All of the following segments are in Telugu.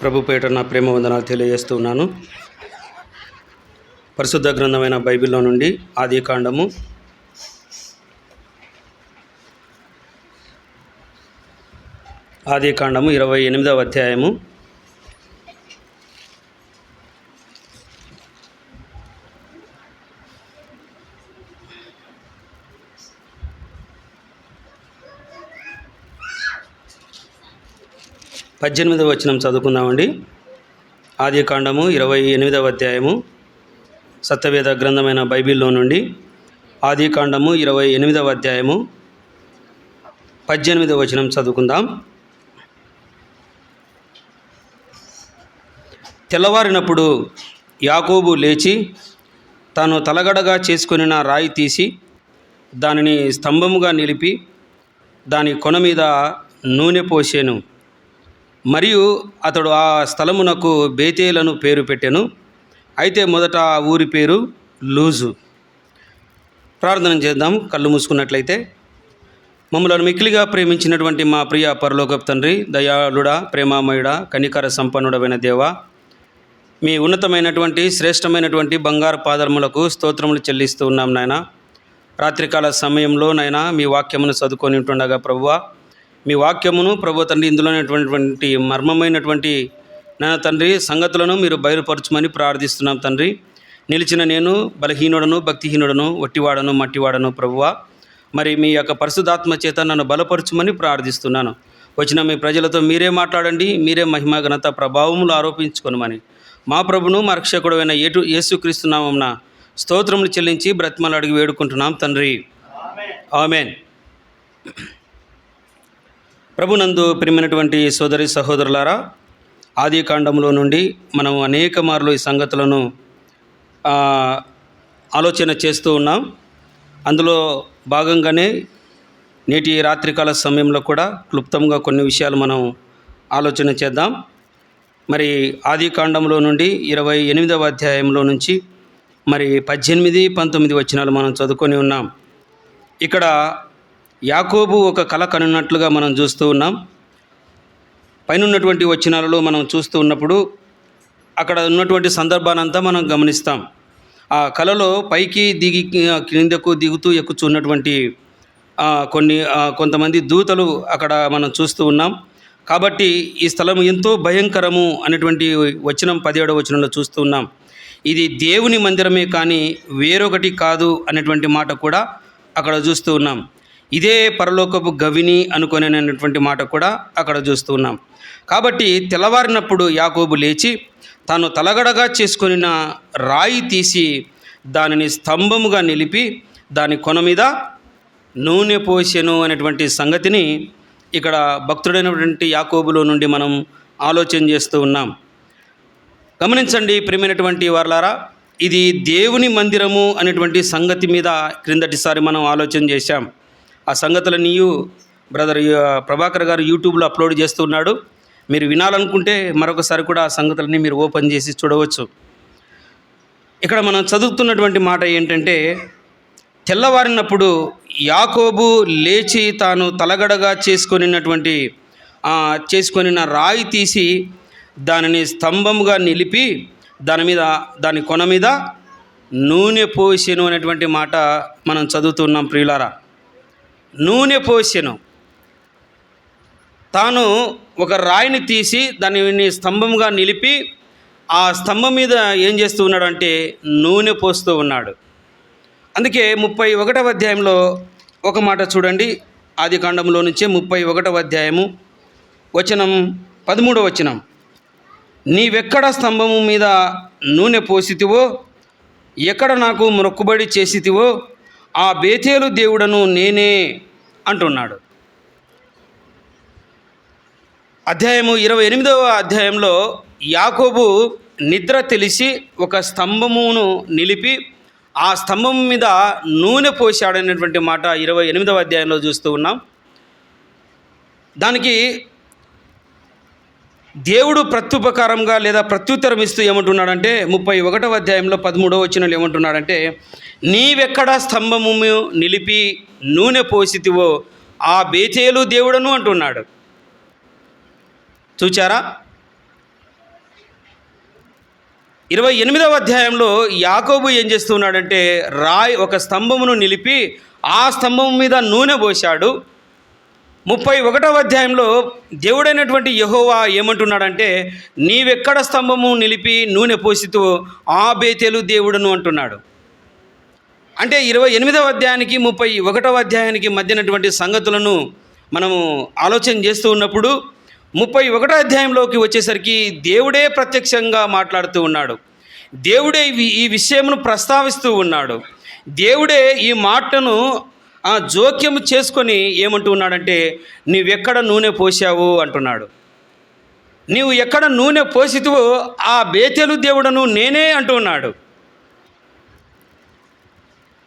ప్రభు పేట నా ప్రేమ వందనాలు తెలియజేస్తున్నాను పరిశుద్ధ గ్రంథమైన బైబిల్లో నుండి ఆది కాండము. ఆది కాండము ఇరవై ఎనిమిదవ అధ్యాయము. పద్దెనిమిదవ వచనం చదువుకుందామండి. ఆది కాండము ఇరవై ఎనిమిదవ అధ్యాయము సత్యవేద గ్రంథమైన బైబిల్లో నుండి ఆది కాండము ఇరవై ఎనిమిదవ అధ్యాయము పద్దెనిమిదవ వచనం చదువుకుందాం. తెల్లవారినప్పుడు యాకోబు లేచి తాను తలగడగా చేసుకొనిన రాయి తీసి దానిని స్తంభముగా నిలిపి దాని కొన మీద నూనె పోసాను. మరియు అతడు ఆ స్థలమునకు బేతేలను పేరు పెట్టెను. అయితే మొదట ఆ ఊరి పేరు లూజు. ప్రార్థన చేద్దాం కళ్ళు మూసుకున్నట్లయితే. మమ్మలను మిక్కిలిగా ప్రేమించినటువంటి మా ప్రియ పరలోకపు తండ్రి దయాళుడా ప్రేమామయుడా కనికర సంపన్నుడమైన దేవ మీ ఉన్నతమైనటువంటి శ్రేష్టమైనటువంటి బంగారు పాదములకు స్తోత్రములు చెల్లిస్తూ ఉన్నాం నాయన. రాత్రికాల సమయంలో నాయన మీ వాక్యమును చదువుకొని ఉంటుండగా ప్రభువా మీ వాక్యమును ప్రభు తండ్రి ఇందులోనేటువంటి మర్మమైనటువంటి నా తండ్రి సంగతులను మీరు బయలుపరచమని ప్రార్థిస్తున్నాం తండ్రి. నిలిచిన నేను బలహీనుడను భక్తిహీనుడను వట్టివాడను మట్టివాడను ప్రభువా. మరి మీ యొక్క పరిశుధాత్మ చేత నన్ను బలపరచమని ప్రార్థిస్తున్నాను. వచ్చిన మీ ప్రజలతో మీరే మాట్లాడండి మీరే మహిమ ఘనత ప్రభావములు ఆరోపించుకొనమని. మా ప్రభును మా రక్షకుడైన ఏటు యేసుక్రీస్తున్నామన్న స్తోత్రములు చెల్లించి బ్రతిమలు అడిగి వేడుకుంటున్నాం తండ్రి. ఆమెన్. ప్రభునందు ప్రియమైనటువంటి సోదరి సహోదరులారా ఆది కాండంలో నుండి మనం అనేక మార్లు ఈ సంగతులను ఆలోచన చేస్తూ ఉన్నాం. అందులో భాగంగానే నేటి రాత్రికాల సమయంలో కూడా క్లుప్తంగా కొన్ని విషయాలు మనం ఆలోచన చేద్దాం. మరి ఆది కాండంలో నుండి ఇరవై ఎనిమిదవ అధ్యాయంలో నుంచి మరి పద్దెనిమిది పంతొమ్మిది వచనాలు మనం చదువుకొని ఉన్నాం. ఇక్కడ యాకోబు ఒక కళ కనున్నట్లుగా మనం చూస్తూ ఉన్నాం. పైనన్నటువంటి వచనాలలో మనం చూస్తూ ఉన్నప్పుడు అక్కడ ఉన్నటువంటి సందర్భానంతా మనం గమనిస్తాం. ఆ కళలో పైకి దిగి క్రిందకు దిగుతూ ఎక్కుచున్నటువంటి కొన్ని కొంతమంది దూతలు అక్కడ మనం చూస్తూ ఉన్నాం. కాబట్టి ఈ స్థలం ఎంతో భయంకరము అనేటువంటి వచనం పదిహేడవ వచనంలో చూస్తూ ఉన్నాం. ఇది దేవుని మందిరమే కానీ వేరొకటి కాదు అనేటువంటి మాట కూడా అక్కడ చూస్తూ ఉన్నాం. ఇదే పరలోకపు గవిని అనుకునేటువంటి మాట కూడా అక్కడ చూస్తూ ఉన్నాం. కాబట్టి తెల్లవారినప్పుడు యాకోబు లేచి తాను తలగడగా చేసుకొనిన రాయి తీసి దానిని స్తంభముగా నిలిపి దాని కొన మీద నూనె పోసెను అనేటువంటి సంగతిని ఇక్కడ భక్తుడైనటువంటి యాకోబులో నుండి మనం ఆలోచన చేస్తూ ఉన్నాం. గమనించండి ప్రేమైనటువంటి వారలారా ఇది దేవుని మందిరము అనేటువంటి సంగతి మీద క్రిందటిసారి మనం ఆలోచన చేశాం. ఆ సంగతులన్నీ బ్రదర్ ప్రభాకర్ గారు యూట్యూబ్లో అప్లోడ్ చేస్తున్నాడు. మీరు వినాలనుకుంటే మరొకసారి కూడా ఆ సంగతులన్నీ మీరు ఓపెన్ చేసి చూడవచ్చు. ఇక్కడ మనం చదువుతున్నటువంటి మాట ఏంటంటే తెల్లవారినప్పుడు యాకోబు లేచి తాను తలగడగా చేసుకొనినటువంటి చేసుకొనిన రాయి తీసి దానిని స్తంభముగా నిలిపి దాని మీద దాని కొన మీద నూనె పోసిను అనేటువంటి మాట మనం చదువుతున్నాం ప్రియులారా. నూనె పోసెను. తాను ఒక రాయిని తీసి దానిని స్తంభంగా నిలిపి ఆ స్తంభం మీద ఏం చేస్తూ ఉన్నాడు అంటే నూనె పోస్తూ ఉన్నాడు. అందుకే ముప్పై ఒకటవ అధ్యాయంలో ఒక మాట చూడండి. ఆది కాండంలో నుంచే ముప్పై ఒకటవ అధ్యాయము వచనం పదమూడవ వచనం. నీవెక్కడ స్తంభము మీద నూనె పోసితివో ఎక్కడ నాకు మొక్కుబడి చేసితివో ఆ బేతేలు దేవుడను నేనే అంటున్నాడు. అధ్యాయము ఇరవై ఎనిమిదవ అధ్యాయంలో యాకోబు నిద్ర తెలిసి ఒక స్తంభమును నిలిపి ఆ స్తంభం మీద నూనె పోశాడనేటువంటి మాట ఇరవై ఎనిమిదవ అధ్యాయంలో చూస్తూ ఉన్నాం. దానికి దేవుడు ప్రత్యుపకారంగా లేదా ప్రత్యుత్తరం ఇస్తూ ఏమంటున్నాడంటే ముప్పై ఒకటవ అధ్యాయంలో పదమూడవ వచ్చినలు ఏమంటున్నాడంటే నీవెక్కడ స్తంభము నిలిపి నూనె పోసితివో ఆ బేచేలు దేవుడను అంటున్నాడు. చూచారా? ఇరవై ఎనిమిదవ అధ్యాయంలో యాకోబు ఏం చేస్తున్నాడంటే రాయ్ ఒక స్తంభమును నిలిపి ఆ స్తంభం మీద నూనె పోశాడు ముప్పై ఒకటవ అధ్యాయంలో దేవుడైనటువంటి యహోవా ఏమంటున్నాడంటే నీవెక్కడ స్తంభము నిలిపి నూనె పోసితో ఆ బేతేలు దేవుడును అంటున్నాడు. అంటే ఇరవై ఎనిమిదవ అధ్యాయానికి ముప్పై ఒకటవ అధ్యాయానికి మధ్యనటువంటి సంగతులను మనము ఆలోచన చేస్తూ ఉన్నప్పుడు ముప్పై ఒకటో అధ్యాయంలోకి వచ్చేసరికి దేవుడే ప్రత్యక్షంగా మాట్లాడుతూ ఉన్నాడు. దేవుడే ఈ విషయమును ప్రస్తావిస్తూ ఉన్నాడు. దేవుడే ఈ మాటను ఆ జోక్యం చేసుకొని ఏమంటూ ఉన్నాడంటే నీవెక్కడ నూనె పోసావు అంటున్నాడు. నీవు ఎక్కడ నూనె పోసితువో ఆ బేతెలు దేవుడను నేనే అంటూ ఉన్నాడు.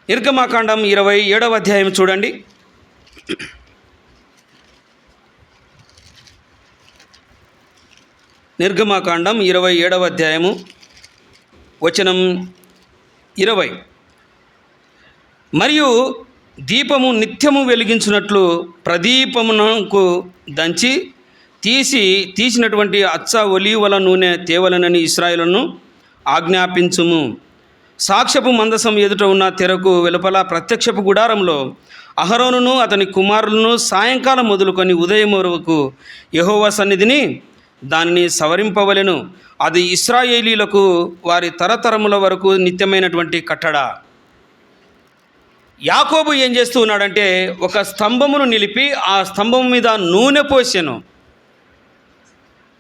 నిర్గమాకాండం ఇరవై ఏడవ అధ్యాయం చూడండి. నిర్గమాకాండం ఇరవై ఏడవ అధ్యాయము వచనం ఇరవై. మరియు దీపము నిత్యము వెలిగించినట్లు ప్రదీపమునకు దంచి తీసి తీసినటువంటి అచ్చ ఒలీవల నూనె తేవలనని ఇస్రాయిలను ఆజ్ఞాపించుము. సాక్ష్యపు మందసం ఎదుట ఉన్న తెరకు వెలుపల ప్రత్యక్షపు గుడారంలో అహరోనును అతని కుమారులను సాయంకాలం మొదలుకొని ఉదయం వరకు యహోవ సన్నిధిని దానిని సవరింపవలెను. అది ఇస్రాయేలీలకు వారి తరతరముల వరకు నిత్యమైనటువంటి కట్టడ. యాకోబు ఏం చేస్తూ ఉన్నాడంటే ఒక స్తంభమును నిలిపి ఆ స్తంభం మీద నూనె పోసెను.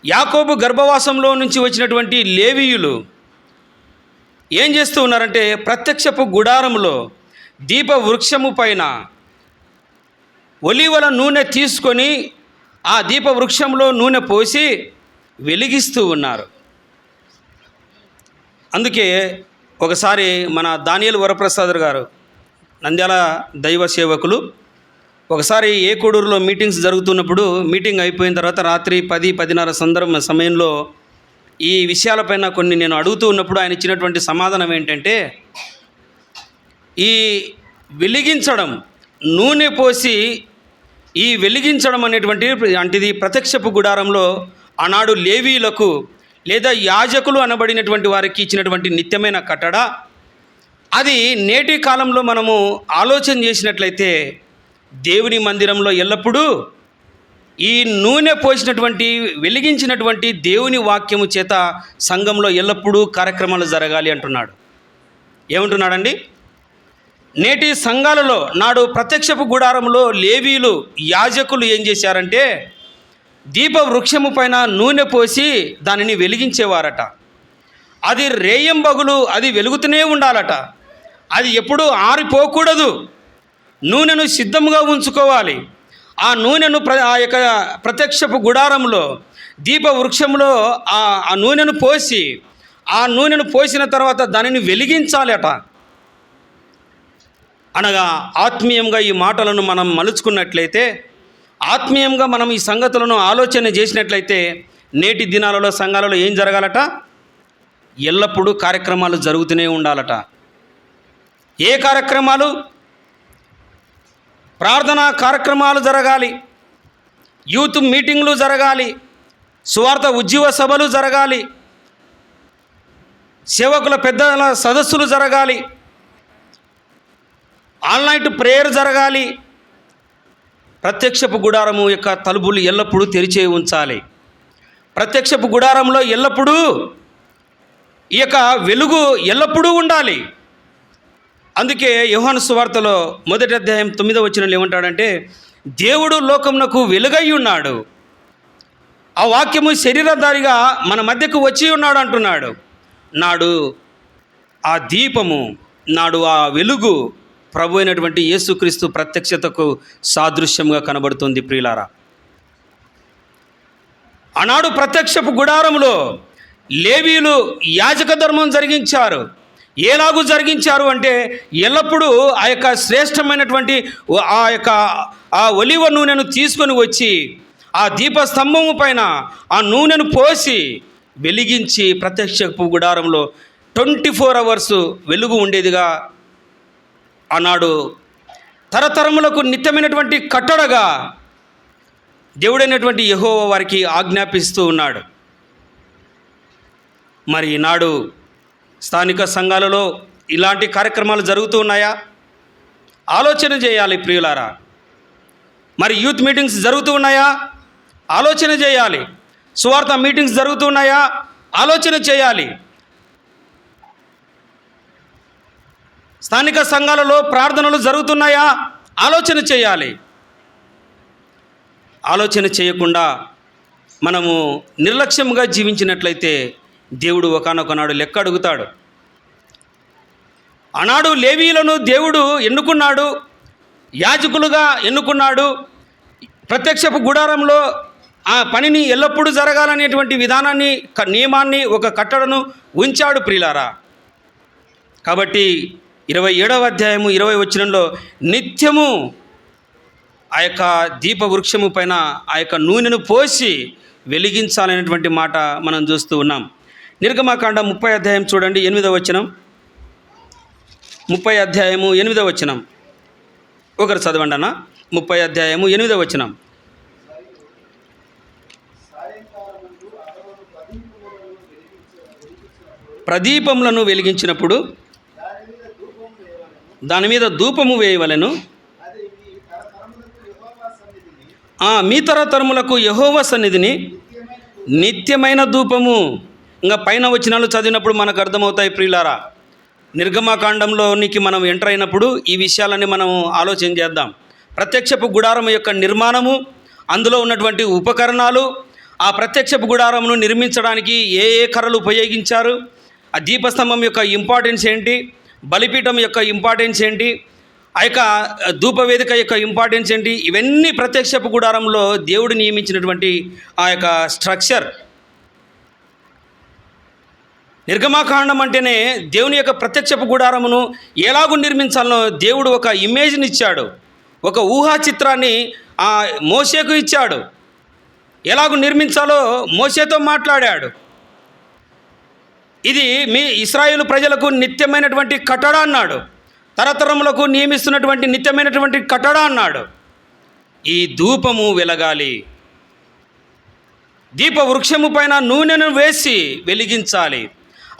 యాకోబు గర్భవాసంలో నుంచి వచ్చినటువంటి లేవీయులు ఏం చేస్తూ ఉన్నారంటే ప్రత్యక్షపు గుడారములో దీప వృక్షము పైన ఒలివల నూనె తీసుకొని ఆ దీప వృక్షంలో నూనె పోసి వెలిగిస్తూ ఉన్నారు. అందుకే ఒకసారి మన దానియలు వరప్రసాద్ గారు నంద్యాల దైవ సేవకులు. ఒకసారి ఏ మీటింగ్స్ జరుగుతున్నప్పుడు మీటింగ్ అయిపోయిన తర్వాత రాత్రి పది పదిన్నర సందర్భ సమయంలో ఈ విషయాలపైన కొన్ని నేను అడుగుతూ ఉన్నప్పుడు ఆయన ఇచ్చినటువంటి సమాధానం ఏంటంటే ఈ వెలిగించడం నూనె పోసి ఈ వెలిగించడం అనేటువంటి అంటిది ప్రత్యక్షపు గుడారంలో ఆనాడు లేవీలకు లేదా యాజకులు అనబడినటువంటి వారికి ఇచ్చినటువంటి నిత్యమైన కట్టడ. అది నేటి కాలంలో మనము ఆలోచన చేసినట్లయితే దేవుని మందిరంలో ఎల్లప్పుడూ ఈ నూనె పోసినటువంటి వెలిగించినటువంటి దేవుని వాక్యము చేత సంఘంలో ఎల్లప్పుడూ కార్యక్రమాలు జరగాలి అంటున్నాడు. ఏమంటున్నాడండి? నేటి సంఘాలలో నాడు ప్రత్యక్షపు గుడారంలో లేవీలు యాజకులు ఏం చేశారంటే దీప వృక్షము పైన నూనె పోసి దానిని వెలిగించేవారట. అది రేయంబగులు అది వెలుగుతూనే ఉండాలట. అది ఎప్పుడూ ఆరిపోకూడదు. నూనెను సిద్ధంగా ఉంచుకోవాలి. ఆ నూనెను ప్ర ఆ యొక్క ప్రత్యక్షపు గుడారంలో దీప వృక్షంలో ఆ ఆ నూనెను పోసి ఆ నూనెను పోసిన తర్వాత దానిని వెలిగించాలట. అనగా ఆత్మీయంగా ఈ మాటలను మనం మలుచుకున్నట్లయితే ఆత్మీయంగా మనం ఈ సంగతులను ఆలోచన చేసినట్లయితే నేటి దినాలలో సంఘాలలో ఏం జరగాలట? ఎల్లప్పుడూ కార్యక్రమాలు జరుగుతూనే ఉండాలట. ఏ కార్యక్రమాలు? ప్రార్థనా కార్యక్రమాలు జరగాలి. యూత్ మీటింగ్లు జరగాలి. స్వార్థ ఉజ్జీవ సభలు జరగాలి. సేవకుల పెద్దల సదస్సులు జరగాలి. ఆన్లైన్ ప్రేయర్ జరగాలి. ప్రత్యక్షపు గుడారము యొక్క తలుపులు ఎల్లప్పుడూ తెరిచే ఉంచాలి. ప్రత్యక్షపు గుడారంలో ఎల్లప్పుడూ ఈ యొక్క వెలుగు ఎల్లప్పుడూ ఉండాలి. అందుకే యోహాను సువార్తలో మొదటి అధ్యాయం తొమ్మిదో వచ్చిన ఏమంటాడంటే దేవుడు లోకమునకు వెలుగై ఉన్నాడు. ఆ వాక్యము శరీరధారిగా మన మధ్యకు వచ్చి ఉన్నాడు అంటున్నాడు. నాడు ఆ దీపము నాడు ఆ వెలుగు ప్రభు అయినటువంటి యేసుక్రీస్తు ప్రత్యక్షతకు సాదృశ్యంగా కనబడుతుంది ప్రియులారా. ఆనాడు ప్రత్యక్షపు గుడారంలో లేవీలు యాజక ధర్మం జరిగించారు. ఎలాగూ జరిగించారు అంటే ఎల్లప్పుడూ ఆ యొక్క శ్రేష్టమైనటువంటి ఆ యొక్క ఆ ఒలివ నూనెను తీసుకొని వచ్చి ఆ దీపస్తంభము పైన ఆ నూనెను పోసి వెలిగించి ప్రత్యక్షపు గుడారంలో ట్వంటీ ఫోర్ అవర్స్ వెలుగు ఉండేదిగా ఆనాడు తరతరములకు నిత్యమైనటువంటి కట్టడగా దేవుడైనటువంటి యహోవ వారికి ఆజ్ఞాపిస్తూ ఉన్నాడు. మరి ఈనాడు స్థానిక సంఘాలలో ఇలాంటి కార్యక్రమాలు జరుగుతూ ఉన్నాయా? ఆలోచన చేయాలి ప్రియులారా. మరి యూత్ మీటింగ్స్ జరుగుతూ ఉన్నాయా? ఆలోచన చేయాలి. సువార్త మీటింగ్స్ జరుగుతూ ఉన్నాయా? ఆలోచన చేయాలి. స్థానిక సంఘాలలో ప్రార్థనలు జరుగుతున్నాయా? ఆలోచన చేయాలి. ఆలోచన చేయకుండా మనము నిర్లక్ష్యంగా జీవించినట్లయితే దేవుడు ఒకనొకనాడు లెక్క అడుగుతాడు. ఆనాడు లేవీలను దేవుడు ఎన్నుకున్నాడు? యాజకులుగా ఎన్నుకున్నాడు? ప్రత్యక్షపు గుడారంలో ఆ పనిని ఎల్లప్పుడూ జరగాలనేటువంటి విధానాన్ని నియమాన్ని ఒక కట్టడను ఉంచాడు ప్రియులారా. కాబట్టి ఇరవై ఏడవ అధ్యాయము ఇరవై వచ్చినంలో నిత్యము ఆ యొక్క దీప వృక్షము పైన ఆ యొక్క నూనెను పోసి వెలిగించాలనేటువంటి మాట మనం చూస్తూ ఉన్నాం. నిర్గమాకాండ ముప్పై అధ్యాయం చూడండి ఎనిమిదవ వచనం. ముప్పై అధ్యాయము ఎనిమిదవ వచనం. ఒకరు చదవండి అన్న. ముప్పై అధ్యాయము ఎనిమిదవ వచనం. ప్రదీపములను వెలిగించినప్పుడు దాని మీద ధూపము వేయవలెను. ఆ, మీ తరతరములకు యహోవ సన్నిధిని నిత్యమైన ధూపము. ఇంకా పైన వచ్చినాలు చదివినప్పుడు మనకు అర్థమవుతాయి ప్రియులారా. నిర్గమకాండంలోనికి మనం ఎంటర్ అయినప్పుడు ఈ విషయాలని మనం ఆలోచన చేద్దాం. ప్రత్యక్షపు గుడారం యొక్క నిర్మాణము అందులో ఉన్నటువంటి ఉపకరణాలు ఆ ప్రత్యక్షపు గుడారమును నిర్మించడానికి ఏ ఏ కర్రలు ఉపయోగించారు ఆ దీపస్తంభం యొక్క ఇంపార్టెన్స్ ఏంటి బలిపీఠం యొక్క ఇంపార్టెన్స్ ఏంటి ఆ యొక్క ధూపవేదిక యొక్క ఇంపార్టెన్స్ ఏంటి ఇవన్నీ ప్రత్యక్షపు గుడారంలో దేవుడు నియమించినటువంటి ఆ యొక్క స్ట్రక్చర్ నిర్గమాకాండం అంటేనే దేవుని యొక్క ప్రత్యక్షపు గుడారమును ఎలాగూ నిర్మించాలనో దేవుడు ఒక ఇమేజ్ని ఇచ్చాడు. ఒక ఊహా చిత్రాన్ని ఆ మోసేకు ఇచ్చాడు. ఎలాగూ నిర్మించాలో మోసేతో మాట్లాడాడు. ఇది మీ ఇస్రాయేల్ ప్రజలకు నిత్యమైనటువంటి కట్టడ అన్నాడు. తరతరములకు నియమిస్తున్నటువంటి నిత్యమైనటువంటి కట్టడ అన్నాడు. ఈ ధూపము వెలగాలి. దీప వృక్షము పైన నూనెను వేసి వెలిగించాలి.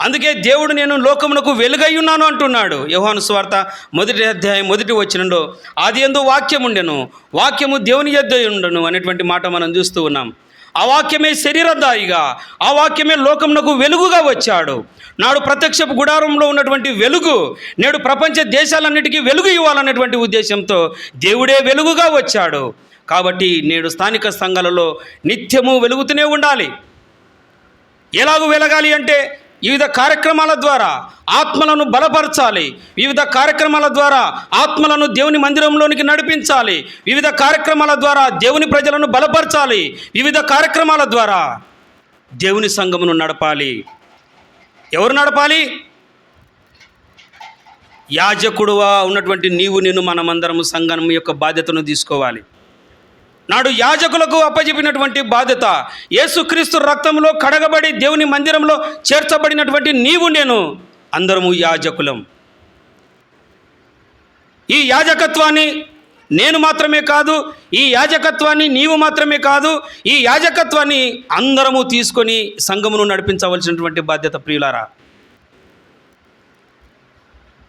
అందుకే దేవుడు నేను లోకమునకు వెలుగై ఉన్నాను అంటున్నాడు. యోహాను స్వార్త మొదటి అధ్యాయం మొదటి వచ్చినండు ఆది ఎందు వాక్యం ఉండెను వాక్యము దేవుని యొద్ద ఉండను అనేటువంటి మాట మనం చూస్తూ ఉన్నాం. ఆ వాక్యమే శరీరదాయిగా ఆ వాక్యమే లోకమునకు వెలుగుగా వచ్చాడు. నాడు ప్రత్యక్షపు గుడారంలో ఉన్నటువంటి వెలుగు నేడు ప్రపంచ దేశాలన్నిటికీ వెలుగు ఇవ్వాలన్నటువంటి ఉద్దేశంతో దేవుడే వెలుగుగా వచ్చాడు. కాబట్టి నేడు స్థానిక సంఘాలలో నిత్యము వెలుగుతూనే ఉండాలి. ఎలాగూ వెలగాలి అంటే వివిధ కార్యక్రమాల ద్వారా ఆత్మలను బలపరచాలి. వివిధ కార్యక్రమాల ద్వారా ఆత్మలను దేవుని మందిరంలోనికి నడిపించాలి. వివిధ కార్యక్రమాల ద్వారా దేవుని ప్రజలను బలపరచాలి. వివిధ కార్యక్రమాల ద్వారా దేవుని సంఘమును నడపాలి. ఎవరు నడపాలి? యాజకుడుగా ఉన్నటువంటి నీవు నేను మనమందరము సంఘం యొక్క బాధ్యతను తీసుకోవాలి. నాడు యాజకులకు అప్పచెప్పినటువంటి బాధ్యత. యేసుక్రీస్తు రక్తంలో కడగబడి దేవుని మందిరంలో చేర్చబడినటువంటి నీవు నేను. అందరము యాజకులం. ఈ యాజకత్వాన్ని నేను మాత్రమే కాదు ఈ యాజకత్వాన్ని నీవు మాత్రమే కాదు ఈ యాజకత్వాన్ని అందరము తీసుకొని సంఘమును నడిపించవలసినటువంటి బాధ్యత ప్రియులారా.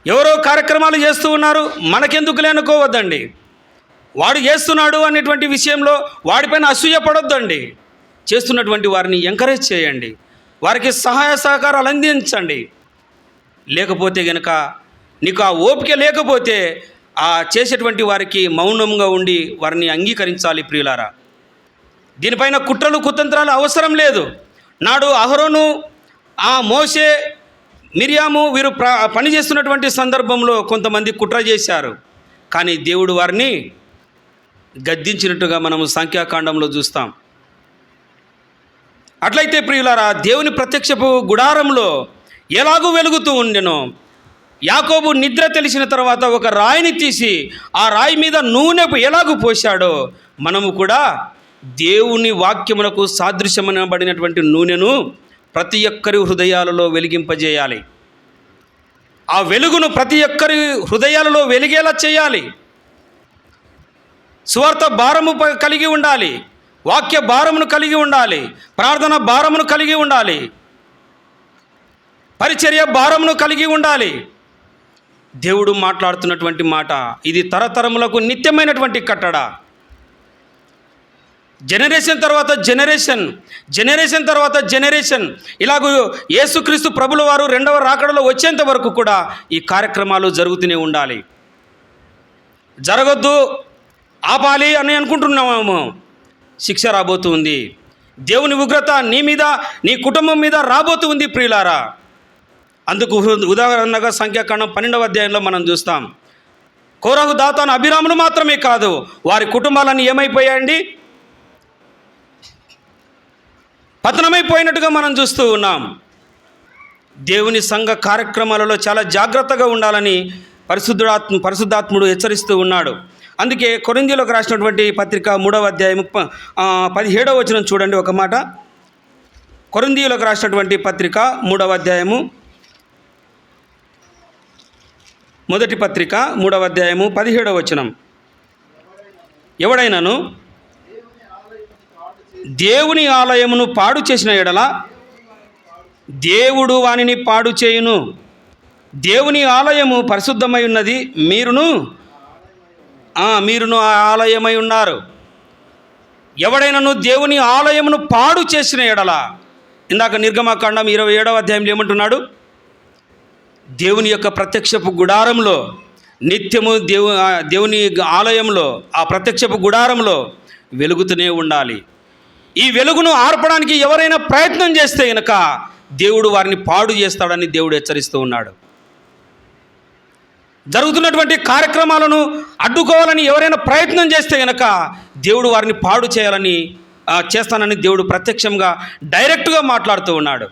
ఎవరో కార్యక్రమాలు చేస్తూ ఉన్నారు మనకెందుకు లేనుకోవద్దండి. వాడు చేస్తున్నాడు అనేటువంటి విషయంలో వాడిపైన అసూయ పడొద్దండి. చేస్తున్నటువంటి వారిని ఎంకరేజ్ చేయండి. వారికి సహాయ సహకారాలు అందించండి. లేకపోతే గనక నీకు ఆ ఓపిక లేకపోతే ఆ చేసేటువంటి వారికి మౌనంగా ఉండి వారిని అంగీకరించాలి ప్రియులారా. దీనిపైన కుట్రలు కుతంత్రాలు అవసరం లేదు. నాడు అహరోను ఆ మోసే మిరియాము వీరు ప్ర పని చేస్తున్నటువంటి సందర్భంలో కొంతమంది కుట్ర చేశారు. కానీ దేవుడు వారిని గద్దించినట్టుగా మనము సంఖ్యాకాండంలో చూస్తాం. అట్లయితే ప్రియులారా దేవుని ప్రత్యక్షపు గుడారంలో ఎలాగూ వెలుగుతూ ఉండెనో. యాకోబు నిద్ర తెలిసిన తర్వాత ఒక రాయిని తీసి ఆ రాయి మీద నూనె ఎలాగూ పోశాడో మనము కూడా దేవుని వాక్యమునకు సాదృశ్యమనబడినటువంటి నూనెను ప్రతి ఒక్కరి హృదయాలలో వెలిగింపజేయాలి. ఆ వెలుగును ప్రతి ఒక్కరి హృదయాలలో వెలిగేలా చేయాలి. సువార్త భారము కలిగి ఉండాలి. వాక్య భారమును కలిగి ఉండాలి. ప్రార్థన భారమును కలిగి ఉండాలి. పరిచర్య భారమును కలిగి ఉండాలి. దేవుడు మాట్లాడుతున్నటువంటి మాట ఇది తరతరములకు నిత్యమైనటువంటి కట్టడ. జనరేషన్ తర్వాత జనరేషన్ జనరేషన్ తర్వాత జనరేషన్. ఇలాగూ యేసుక్రీస్తు ప్రభుల వారు రెండవ రాకడలో వచ్చేంత వరకు కూడా ఈ కార్యక్రమాలు జరుగుతూనే ఉండాలి. జరగద్దు ఆపాలి అని అనుకుంటున్నాము శిక్ష రాబోతుంది. దేవుని ఉగ్రత నీ మీద నీ కుటుంబం మీద రాబోతూ ఉంది ప్రియులారా. అందుకు ఉదాహరణగా సంఖ్యాకాండం పన్నెండవ అధ్యాయంలో మనం చూస్తాం. కోరహు దాతాను అభిరాములు మాత్రమే కాదు వారి కుటుంబాలన్నీ ఏమైపోయాయండి? పతనమైపోయినట్టుగా మనం చూస్తూ ఉన్నాం. దేవుని సంఘ కార్యక్రమాలలో చాలా జాగ్రత్తగా ఉండాలని పరిశుద్ధుడాత్మ పరిశుద్ధాత్ముడు హెచ్చరిస్తూ ఉన్నాడు. అందుకే కొరిందీలోకి రాసినటువంటి పత్రిక మూడవ అధ్యాయం ప- పదిహేడవ వచనం చూడండి ఒక మాట. కొరిందీయులకు రాసినటువంటి పత్రిక మూడవ అధ్యాయము మొదటి పత్రిక మూడవ అధ్యాయము పదిహేడవ వచనం. ఎవడైనాను? దేవుని ఆలయమును పాడు చేసిన ఎడల దేవుడు వానిని పాడు చేయును. దేవుని ఆలయము పరిశుద్ధమై ఉన్నది మీరును. మీరును ఆ ఆలయమై ఉన్నారు. ఎవడైనాను దేవుని ఆలయమును పాడు చేసిన ఎడల ఇందాక నిర్గమకాండం ఇరవై ఏడవ అధ్యాయంలో ఏమంటున్నాడు? దేవుని యొక్క ప్రత్యక్షపు గుడారంలో నిత్యము దేవు దేవుని ఆలయంలో ఆ ప్రత్యక్షపు గుడారంలో వెలుగుతూనే ఉండాలి. ఈ వెలుగును ఆర్పడానికి ఎవరైనా ప్రయత్నం చేస్తే కనుక దేవుడు వారిని పాడు చేస్తాడని దేవుడు హెచ్చరిస్తూ ఉన్నాడు. జరుగుతున్నటువంటి కార్యక్రమాలను అడ్డుకోవాలని ఎవరైనా ప్రయత్నం చేస్తే గనక దేవుడు వారిని పాడు చేయాలని చేస్తానని దేవుడు ప్రత్యక్షంగా డైరెక్ట్గా మాట్లాడుతూ ఉన్నాడు.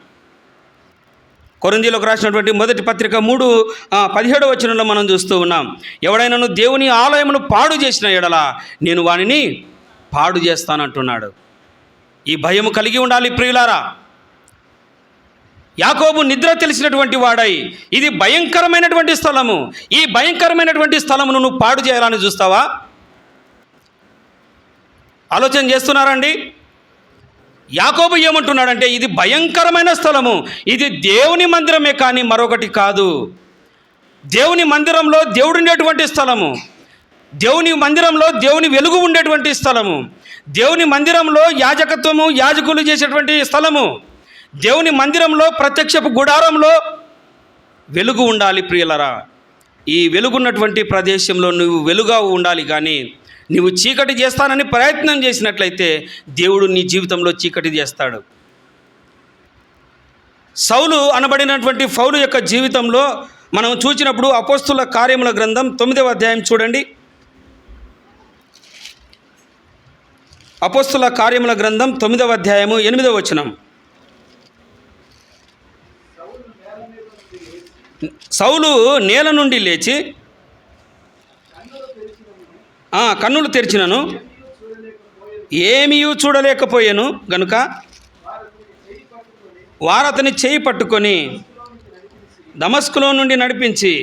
కొరంజీలోకి రాసినటువంటి మొదటి పత్రిక మూడు ఆ, పదిహేడవ వచనంలో మనం చూస్తూ ఉన్నాం. ఎవడైనాను దేవుని ఆలయమును పాడు చేసిన ఎడల నేను వానిని పాడు చేస్తానంటున్నాడు. ఈ భయము కలిగి ఉండాలి ప్రియులారా. యాకోబు నిద్ర తెలిసినటువంటి వాడై ఇది భయంకరమైనటువంటి స్థలము. ఈ భయంకరమైనటువంటి స్థలమును నువ్వు పాడు చేయాలని చూస్తావా? ఆలోచన చేస్తున్నారండి? యాకోబు ఏమంటున్నాడంటే ఇది భయంకరమైన స్థలము. ఇది దేవుని మందిరమే కానీ మరొకటి కాదు. దేవుని మందిరంలో దేవుడు ఉండేటువంటి స్థలము. దేవుని మందిరంలో దేవుని వెలుగు ఉండేటువంటి స్థలము. దేవుని మందిరంలో యాజకత్వము యాజకులు చేసేటువంటి స్థలము. దేవుని మందిరంలో ప్రత్యక్షపు గుడారంలో వెలుగు ఉండాలి ప్రియులరా. ఈ వెలుగున్నటువంటి ప్రదేశంలో నువ్వు వెలుగా ఉండాలి కానీ నువ్వు చీకటి చేస్తానని ప్రయత్నం చేసినట్లయితే దేవుడు నీ జీవితంలో చీకటి చేస్తాడు. సౌలు అనబడినటువంటి ఫౌలు యొక్క జీవితంలో మనం చూసినప్పుడు అపోస్తుల కార్యముల గ్రంథం తొమ్మిదవ అధ్యాయం చూడండి. అపోస్తుల కార్యముల గ్రంథం తొమ్మిదవ అధ్యాయము ఎనిమిదవ వచనం. సౌలు నేల నుండి లేచి కన్నులు తెరిచినను. ఏమీ చూడలేకపోయాను. గనుక వారు అతని చేయి పట్టుకొని దమస్కులో నుండి నడిపించి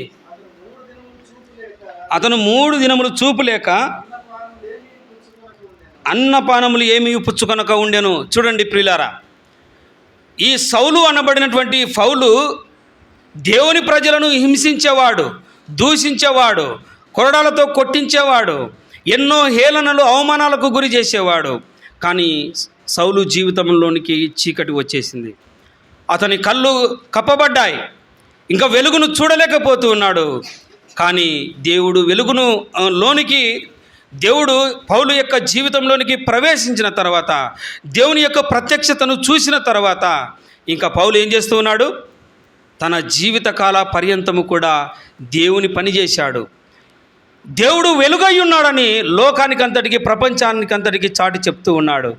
అతను మూడు దినములు చూపులేక అన్నపానములు ఏమీ పుచ్చుకొనక ఉండెను. చూడండి ప్రియులారా ఈ సౌలు అనబడినటువంటి ఫౌలు దేవుని ప్రజలను హింసించేవాడు దూషించేవాడు కొరడాలతో కొట్టించేవాడు ఎన్నో హేళనలు అవమానాలకు గురి చేసేవాడు. కానీ సౌలు జీవితంలోనికి చీకటి వచ్చేసింది. అతని కళ్ళు కప్పబడ్డాయి. ఇంకా వెలుగును చూడలేకపోతూ ఉన్నాడు. కానీ దేవుడు వెలుగును లోనికి దేవుడు పౌలు యొక్క జీవితంలోనికి ప్రవేశించిన తర్వాత దేవుని యొక్క ప్రత్యక్షతను చూసిన తర్వాత ఇంకా పౌలు ఏం చేస్తూ ఉన్నాడు? తన జీవితకాల పర్యంతము కూడా దేవుని పని చేశాడు. దేవుడు వెలుగై ఉన్నాడని లోకానికంతటికి ప్రపంచానికంతటికి చాటి చెప్తూ ఉన్నాడు.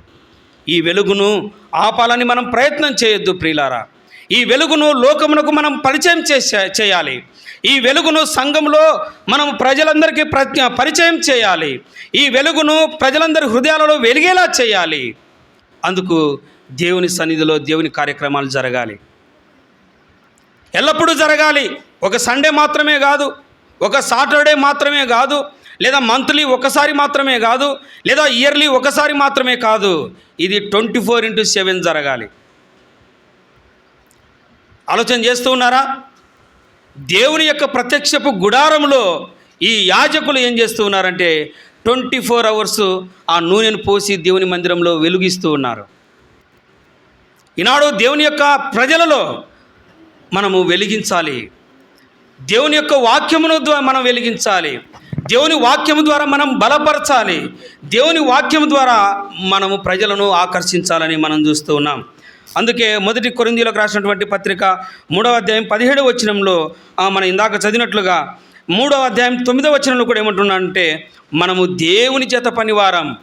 ఈ వెలుగును ఆపాలని మనం ప్రయత్నం చేయొద్దు ప్రియులారా. ఈ వెలుగును లోకమునకు మనం పరిచయం చేసే చేయాలి. ఈ వెలుగును సంఘంలో మనం ప్రజలందరికీ ప్రజ్ఞ పరిచయం చేయాలి. ఈ వెలుగును ప్రజలందరి హృదయాలలో వెలిగేలా చేయాలి. అందుకు దేవుని సన్నిధిలో దేవుని కార్యక్రమాలు జరగాలి. ఎల్లప్పుడూ జరగాలి. ఒక సండే మాత్రమే కాదు ఒక సాటర్డే మాత్రమే కాదు లేదా మంత్లీ ఒకసారి మాత్రమే కాదు లేదా ఇయర్లీ ఒకసారి మాత్రమే కాదు. ఇది ట్వంటీ ఫోర్ ఇంటూ సెవెన్ జరగాలి. ఆలోచన చేస్తూ ఉన్నారా? దేవుని యొక్క ప్రత్యక్షపు గుడారంలో ఈ యాజకులు ఏం చేస్తూ ఉన్నారంటే ట్వంటీ ఫోర్ అవర్స్ ఆ నూనెను పోసి దేవుని మందిరంలో వెలుగిస్తూ ఉన్నారు. ఈనాడు దేవుని యొక్క ప్రజలలో మనము వెలిగించాలి. దేవుని యొక్క వాక్యమును ద్వారా మనం వెలిగించాలి. దేవుని వాక్యము ద్వారా మనం బలపరచాలి. దేవుని వాక్యము ద్వారా మనము ప్రజలను ఆకర్షించాలని మనం చూస్తూ ఉన్నాం. అందుకే మొదటి కొరిందీలకు రాసినటువంటి పత్రిక మూడవ అధ్యాయం పదిహేడవ వచనంలో మనం ఇందాక చదివినట్లుగా మూడవ అధ్యాయం తొమ్మిదవ వచనంలో కూడా ఏమంటున్నానంటే మనము దేవుని చేత పనివారం.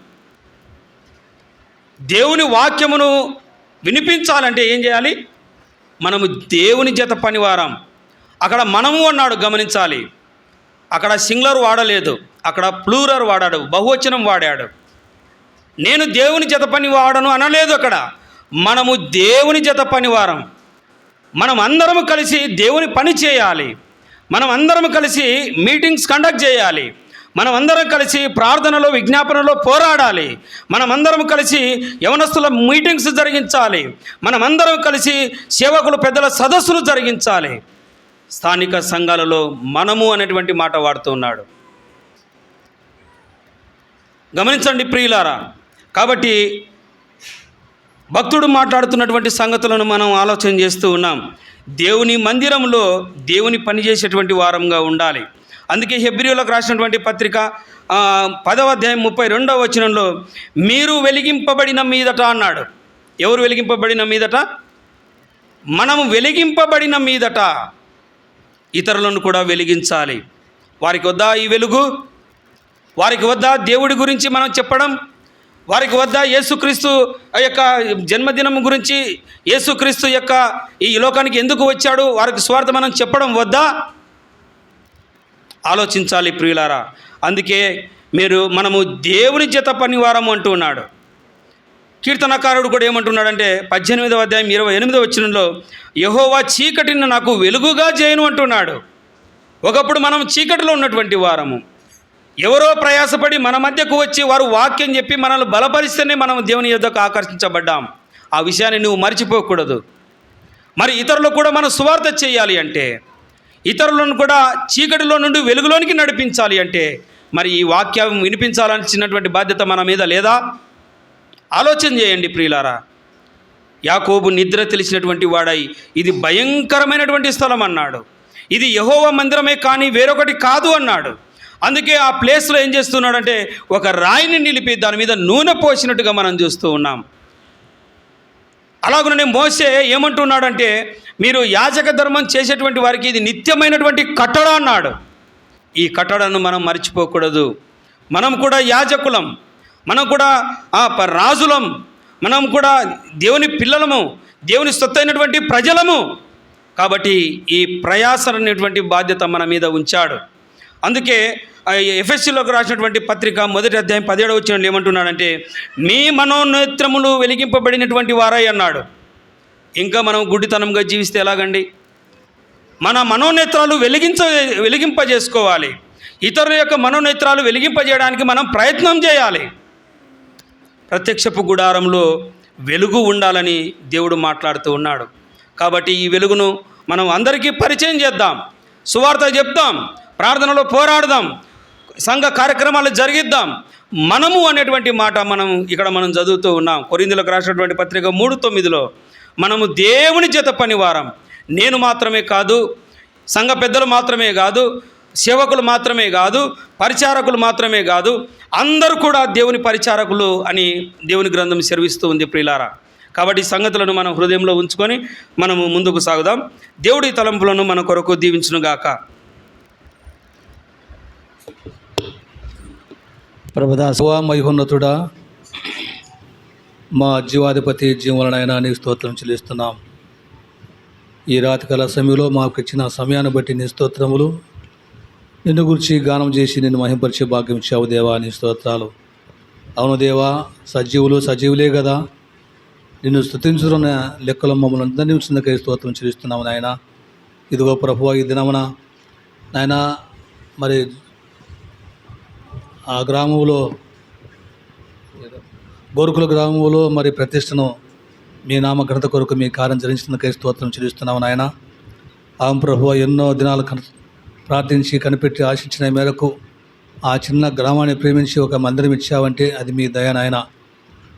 దేవుని వాక్యమును వినిపించాలంటే ఏం చేయాలి? మనము దేవుని జత పనివారం. అక్కడ మనము అన్నాడు గమనించాలి. అక్కడ సింగులర్ వాడలేదు. అక్కడ ప్లూరర్ వాడాడు. బహువచనం వాడాడు. నేను దేవుని జత పని వాడను అనలేదు అక్కడ. మనము దేవుని జత పనివారం. మనం అందరం కలిసి దేవుని పని చేయాలి. మనం అందరం కలిసి మీటింగ్స్ కండక్ట్ చేయాలి. మనం అందరం కలిసి ప్రార్థనలో విజ్ఞాపనలో పోరాడాలి. మనమందరం కలిసి యవనస్తుల మీటింగ్స్ జరిగించాలి. మనమందరం కలిసి సేవకులు పెద్దల సదస్సులు జరిగించాలి. స్థానిక సంఘాలలో మనము అనేటువంటి మాట వాడుతూ ఉన్నాడు. గమనించండి ప్రియులారా కాబట్టి భక్తుడు మాట్లాడుతున్నటువంటి సంగతులను మనం ఆలోచన చేస్తూ ఉన్నాం. దేవుని మందిరంలో దేవుని పనిచేసేటువంటి వారంగా ఉండాలి. అందుకే హెబ్రియోలకు రాసినటువంటి పత్రిక పదవ అధ్యాయం ముప్పై రెండవ వచనంలో మీరు వెలిగింపబడిన మీదట అన్నాడు. ఎవరు వెలిగింపబడిన మీదట? మనము వెలిగింపబడిన మీదట ఇతరులను కూడా వెలిగించాలి. వారికి వద్దా ఈ వెలుగు వారికి వద్ద దేవుడి గురించి మనం చెప్పడం వారికి వద్ద యేసుక్రీస్తు యొక్క జన్మదినం గురించి యేసుక్రీస్తు యొక్క ఈ లోకానికి ఎందుకు వచ్చాడు వారికి స్వార్థ మనం చెప్పడం వద్దా? ఆలోచించాలి ప్రియులారా. అందుకే మీరు మనము దేవుని చేత అంటూ ఉన్నాడు. కీర్తనకారుడు కూడా ఏమంటున్నాడంటే పద్దెనిమిదవ అధ్యాయం ఇరవై ఎనిమిదవ వచ్చినంలో యహోవా చీకటిని నాకు వెలుగుగా చేయను అంటున్నాడు. ఒకప్పుడు మనం చీకటిలో ఉన్నటువంటి వారము. ఎవరో ప్రయాసపడి మన మధ్యకు వచ్చి వారు వాక్యం చెప్పి మనల్ని బలపరిస్తేనే మనం దేవుని యొద్దకు ఆకర్షించబడ్డాం. ఆ విషయాన్ని నువ్వు మర్చిపోకూడదు. మరి ఇతరులకు కూడా మనం సువార్త చేయాలి అంటే ఇతరులను కూడా చీకటిలో నుండి వెలుగులోనికి నడిపించాలి అంటే మరి ఈ వాక్యం వినిపించాలనిచ్చినటువంటి బాధ్యత మన మీద లేదా? ఆలోచన చేయండి ప్రియులారా. యాకోబు నిద్ర తెలిసినటువంటి వాడై ఇది భయంకరమైనటువంటి స్థలం అన్నాడు. ఇది యహోవ మందిరమే కానీ వేరొకటి కాదు అన్నాడు. అందుకే ఆ ప్లేస్లో ఏం చేస్తున్నాడంటే ఒక రాయిని నిలిపి దాని మీద నూనె పోసినట్టుగా మనం చూస్తూ ఉన్నాం. అలాగనే మోసే ఏమంటున్నాడంటే మీరు యాజక ధర్మం చేసేటువంటి వారికి ఇది నిత్యమైనటువంటి కట్టడ అన్నాడు. ఈ కట్టడను మనం మర్చిపోకూడదు. మనం కూడా యాజకులం. మనం కూడా రాజులం. మనం కూడా దేవుని పిల్లలము దేవుని సొత్తైనటువంటి ప్రజలము. కాబట్టి ఈ ప్రయాస అనేటువంటి బాధ్యత మన మీద ఉంచాడు. అందుకే ఎఫ్ఎస్సిలోకి రాసినటువంటి పత్రిక మొదటి అధ్యాయం పదిహేడవ వచ్చిన ఏమంటున్నాడంటే మీ మనోనేత్రములు వెలిగింపబడినటువంటి వారై అన్నాడు. ఇంకా మనం గుడ్డితనంగా జీవిస్తే ఎలాగండి? మన మనోనేత్రాలు వెలిగించ వెలిగింపజేసుకోవాలి. ఇతరుల యొక్క మనోనేత్రాలు వెలిగింపజేయడానికి మనం ప్రయత్నం చేయాలి. ప్రత్యక్షపు గుడారంలో వెలుగు ఉండాలని దేవుడు మాట్లాడుతూ ఉన్నాడు. కాబట్టి ఈ వెలుగును మనం అందరికీ పరిచయం చేద్దాం. సువార్త చెప్దాం ప్రార్థనలో పోరాడదాం. సంఘ కార్యక్రమాలు జరిగిద్దాం. మనము అనేటువంటి మాట మనం ఇక్కడ మనం చదువుతూ ఉన్నాం. కొరిందులకు రాసినటువంటి పత్రిక మూడు తొమ్మిదిలో మనము దేవుని చేత పనివారం. నేను మాత్రమే కాదు సంఘ పెద్దలు మాత్రమే కాదు సేవకులు మాత్రమే కాదు పరిచారకులు మాత్రమే కాదు అందరూ కూడా దేవుని పరిచారకులు అని దేవుని గ్రంథం సెలవిస్తూ ఉంది ప్రిలారా. కాబట్టి ఈ సంగతులను మనం హృదయంలో ఉంచుకొని మనము ముందుకు సాగుదాం. దేవుడి తలంపులను మన కొరకు దీవించునుగాక. ప్రభుదాస్. మహిమోన్నతుడా మా జీవాధిపతి జీవులనైనా నీ స్తోత్రం చెల్లిస్తున్నాం. ఈ రాతికాల సమయంలో మాకు ఇచ్చిన సమయాన్ని బట్టి నీ స్తోత్రములు నిన్ను గురించి గానం చేసి నిన్ను మహింపరిచే భాగ్యం ఇచ్చావు దేవా నీ స్తోత్రాలు. అవును దేవా సజీవులు సజీవులే కదా నిన్ను స్థుతించున్న లెక్కల మమ్మల్ని అందరినీ ఉంచినందుకై స్తోత్రం చెల్లిస్తున్నాము నాయన. ఇదిగో ప్రభువా ఈ దినమున నాయన మరి ఆ గ్రామంలో గోరుకుల గ్రామంలో మరి ప్రతిష్టను మీ నామ ఘనత కొరకు మీ కార్యం జరిగించినందుకై స్తోత్రం చెల్లిస్తున్నాము నాయన. ఆమె ప్రభు ఎన్నో దినాలు కన ప్రార్థించి కనిపెట్టి ఆశించిన మేరకు ఆ చిన్న గ్రామాన్ని ప్రేమించి ఒక మందిరం ఇచ్చావంటే అది మీ దయనాయన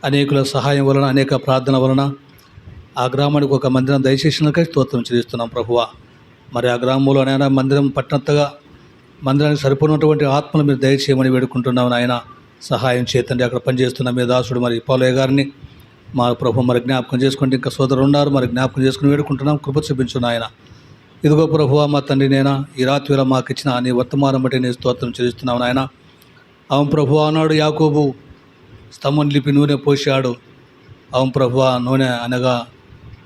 అనేకుల సహాయం వలన అనేక ప్రార్థన వలన ఆ గ్రామానికి ఒక మందిరం దయచేసినకై స్తోత్రం చెల్లిస్తున్నాం ప్రభువ. మరి ఆ గ్రామంలో నాయన మందిరం పట్టినంతగా మందిరానికి సరిపోయినటువంటి ఆత్మలు మీరు దయచేయమని వేడుకుంటున్నాం నాయన. సహాయం చేతండి అక్కడ పనిచేస్తున్న మీ దాసుడు మరి పాలయ్య గారిని మా ప్రభు మరి జ్ఞాపకం చేసుకుంటే ఇంకా సోదరులు ఉన్నారు. మరి జ్ఞాపకం చేసుకుని వేడుకుంటున్నాం. కృప చూపించు నాయన. ఇదిగో ప్రభువా మా తండ్రి నేనా? ఈ రాత్రివేళ మాకు ఇచ్చిన నీ వర్తమానం బట్టి నీ స్తోత్రం చెల్లిస్తున్నావు నాయన. అవును ప్రభు అన్నాడు యాకోబు స్తంభం లిపి నూనె పోసాడు అవును ప్రభు నూనె అనగా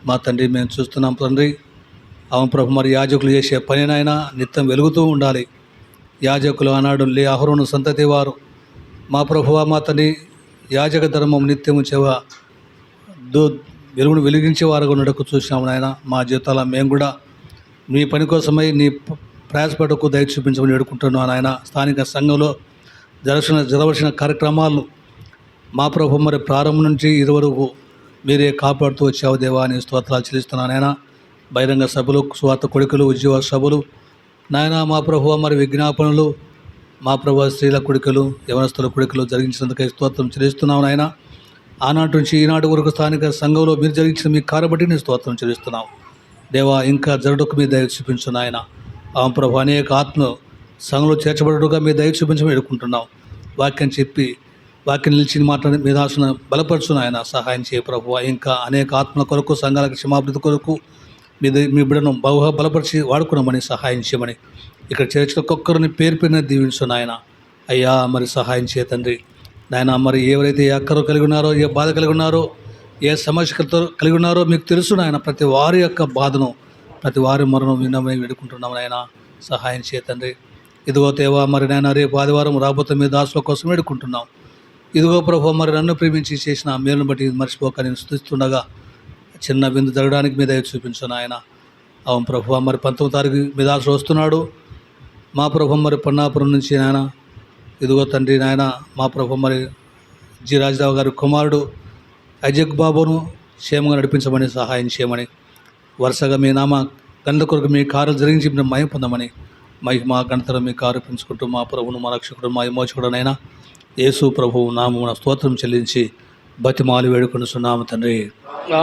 మా తండ్రి మేము చూస్తున్నాం తండ్రి. అవును ప్రభు మరి యాజకులు చేసే పనినైనా నిత్యం వెలుగుతూ ఉండాలి. యాజకులు ఆనాడు లే అహరోను సంతతి వారు. మా ప్రభువ మా తని యాజక ధర్మం నిత్యము చెవ దో వెలుగును వెలిగించే వారుగా ఉండకు చూసాము నాయన. మా జీవితాల మేము కూడా మీ పని కోసమై నీ ప్రయాసపడకు దయ చూపించమని వేడుకుంటున్నాను నాయన. స్థానిక సంఘంలో జరసిన జరవలసిన కార్యక్రమాలు మా ప్రభు మరి ప్రారంభం నుంచి ఇరువరకు మీరే కాపాడుతూ వచ్చావు దేవా అని స్తోత్రాలు చెల్లిస్తున్నాను నాయన. బహిరంగ సభలు స్వార్థ కొడుకులు ఉద్యోగ సభలు నాయన మా ప్రభు మరి విజ్ఞాపనలు మా ప్రభు స్త్రీల కుడికలు యవనస్తుల కుడికలు జరిగించినందుకై స్తోత్రం చెల్లిస్తున్నాం నాయన. ఆనాటి నుంచి ఈనాటి వరకు స్థానిక సంఘంలో మీరు జరిగించిన మీ కారబట్టి నేను స్తోత్రం చెల్లిస్తున్నాం దేవా ఇంకా జరడుకు మీ దయ చూపించు నాయన. ఆ ప్రభు అనేక ఆత్మ సంఘంలో చేర్చబడుగా మీ దయ చూపించమని వేడుకుంటున్నాం వాక్యం చెప్పి వాక్యం నిలిచి మాట్లాడి మీ దాసును బలపరచు ఆయన సహాయం చేయ ప్రభు ఇంకా అనేక ఆత్మల కొరకు సంఘాలకు క్షమాభివృద్ధి కొరకు మీ మీ బిడ్డను బహుగా బలపరిచి వాడుకున్నామని సహాయం చేయమని. ఇక్కడ చేర్చిన ఒక్కొక్కరిని పేరు పేరున దీవించు నాయన. అయ్యా మరి సహాయం చేయ తండ్రి. నాయన మరి ఎవరైతే ఏ అక్కరు కలిగి ఉన్నారో ఏ బాధ కలిగి ఉన్నారో ఏ సమస్యతో కలిగి ఉన్నారో మీకు తెలుసు నాయన ప్రతి వారి యొక్క బాధను ప్రతి వారి మరణం వినమని వేడుకుంటున్నాం నాయన. సహాయం చేయ తండ్రి. ఇదిగో తేవా మరి నాయన రేపు ఆదివారం రాబోతే మీ దాసుల కోసం వేడుకుంటున్నాం. ఇదిగో ప్రభు మరి నన్ను ప్రేమించి చేసిన మేలును బట్టి మర్చిపోక నేను స్థుతిస్తుండగా చిన్న విందు జరగడానికి మీద చూపించు నాయన. అవును ప్రభు మరి పంతొమ్మిది తారీఖు మీద వస్తున్నాడు. మా ప్రభు మరి పన్నాపురం నుంచి నాయన. ఇదిగో తండ్రి నాయన మా ప్రభు మరి జి రాజరావు గారి కుమారుడు అజక్ బాబును క్షేమంగా నడిపించమని సహాయం చేయమని వరుసగా మీ నామ గంధ కొరకు మీ కారు జరిగించి మీరు మయం పొందమని మహిమ గణతరం మీ కారు పెంచుకుంటూ మా ప్రభువును మా రక్షకుడు మా విమోచకుడునైనా యేసు ప్రభువు నామమున స్తోత్రం చెల్లించి బతిమాలు వేడుకొని సున్నాము తండ్రి.